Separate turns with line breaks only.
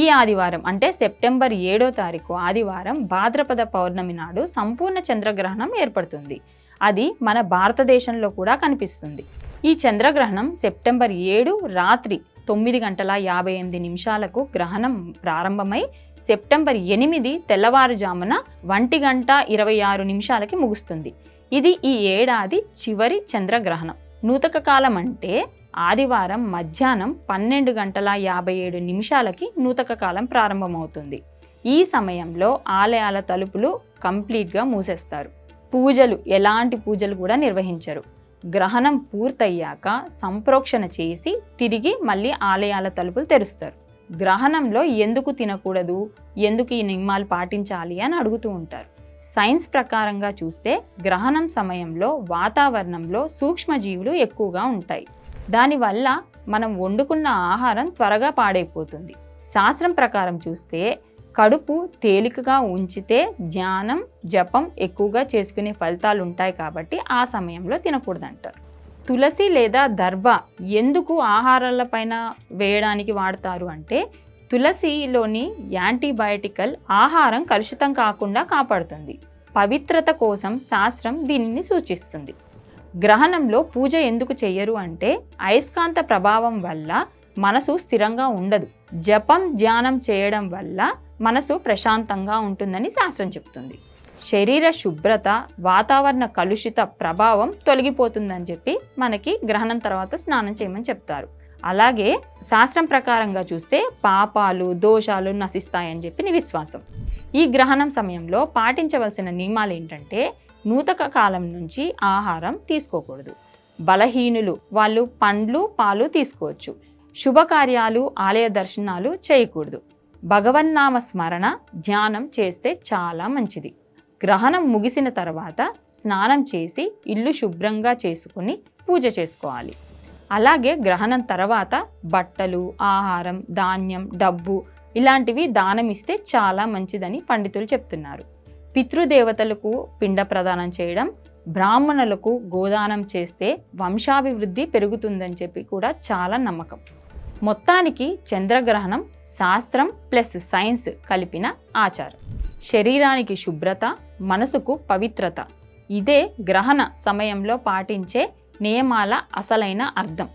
ఈ ఆదివారం అంటే సెప్టెంబర్ ఏడో తారీఖు ఆదివారం భాద్రపద పౌర్ణమి నాడు సంపూర్ణ చంద్రగ్రహణం ఏర్పడుతుంది. అది మన భారతదేశంలో కూడా కనిపిస్తుంది. ఈ చంద్రగ్రహణం సెప్టెంబర్ ఏడు రాత్రి తొమ్మిది గంటల యాభై ఎనిమిది నిమిషాలకు గ్రహణం ప్రారంభమై సెప్టెంబర్ ఎనిమిది తెల్లవారుజామున ఒంటి గంట ఇరవై ఆరు నిమిషాలకి ముగుస్తుంది. ఇది ఈ ఏడాది చివరి చంద్రగ్రహణం. నూతక కాలం అంటే ఆదివారం మధ్యాహ్నం పన్నెండు గంటల యాభై ఏడు నిమిషాలకి నూతక కాలం ప్రారంభమవుతుంది. ఈ సమయంలో ఆలయాల తలుపులు కంప్లీట్గా మూసేస్తారు. పూజలు ఎలాంటి పూజలు కూడా నిర్వహించరు. గ్రహణం పూర్తయ్యాక సంప్రోక్షణ చేసి తిరిగి మళ్ళీ ఆలయాల తలుపులు తెరుస్తారు. గ్రహణంలో ఎందుకు తినకూడదు ఎందుకు ఈ నియమాలు పాటించాలి అని అడుగుతూ ఉంటారు. సైన్స్ ప్రకారంగా చూస్తే గ్రహణం సమయంలో వాతావరణంలో సూక్ష్మజీవులు ఎక్కువగా ఉంటాయి. దానివల్ల మనం వండుకున్న ఆహారం త్వరగా పాడైపోతుంది. శాస్త్రం ప్రకారం చూస్తే కడుపు తేలికగా ఉంచితే ధ్యానం జపం ఎక్కువగా చేసుకునే ఫలితాలు ఉంటాయి కాబట్టి ఆ సమయంలో తినకూడదంటారు తులసి లేదా దర్భ ఎందుకు ఆహారాలపైన వేయడానికి వాడతారు అంటే తులసిలోని యాంటీబయాటికల్ ఆహారం కలుషితం కాకుండా కాపాడుతుంది. పవిత్రత కోసం శాస్త్రం దీనిని సూచిస్తుంది. గ్రహణంలో పూజ ఎందుకు చెయ్యరు అంటే అయస్కాంత ప్రభావం వల్ల మనసు స్థిరంగా ఉండదు. జపం ధ్యానం చేయడం వల్ల మనసు ప్రశాంతంగా ఉంటుందని శాస్త్రం చెప్తుంది. శరీర శుభ్రత వాతావరణ కలుషిత ప్రభావం తొలగిపోతుందని చెప్పి మనకి గ్రహణం తర్వాత స్నానం చేయమని చెప్తారు. అలాగే శాస్త్రం ప్రకారంగా చూస్తే పాపాలు దోషాలు నశిస్తాయని చెప్పి విశ్వాసం. ఈ గ్రహణం సమయంలో పాటించవలసిన నియమాలు ఏంటంటే నూతక కాలం నుంచి ఆహారం తీసుకోకూడదు. బలహీనులు వాళ్ళు పండ్లు పాలు తీసుకోవచ్చు. శుభకార్యాలు ఆలయ దర్శనాలు చేయకూడదు. భగవన్నామ స్మరణ ధ్యానం చేస్తే చాలా మంచిది. గ్రహణం ముగిసిన తర్వాత స్నానం చేసి ఇల్లు శుభ్రంగా చేసుకుని పూజ చేసుకోవాలి. అలాగే గ్రహణం తర్వాత బట్టలు ఆహారం ధాన్యం డబ్బు ఇలాంటివి దానం ఇస్తే చాలా మంచిదని పండితులు చెప్తున్నారు. పితృదేవతలకు పిండ ప్రదానం చేయడం బ్రాహ్మణులకు గోదానం చేస్తే వంశాభివృద్ధి పెరుగుతుందని చెప్పి కూడా చాలా నమ్మకం. మొత్తానికి చంద్రగ్రహణం శాస్త్రం ప్లస్ సైన్స్ కలిపిన ఆచారం. శరీరానికి శుభ్రత మనసుకు పవిత్రత. ఇదే గ్రహణ సమయంలో పాటించే నియమాల అసలైన అర్థం.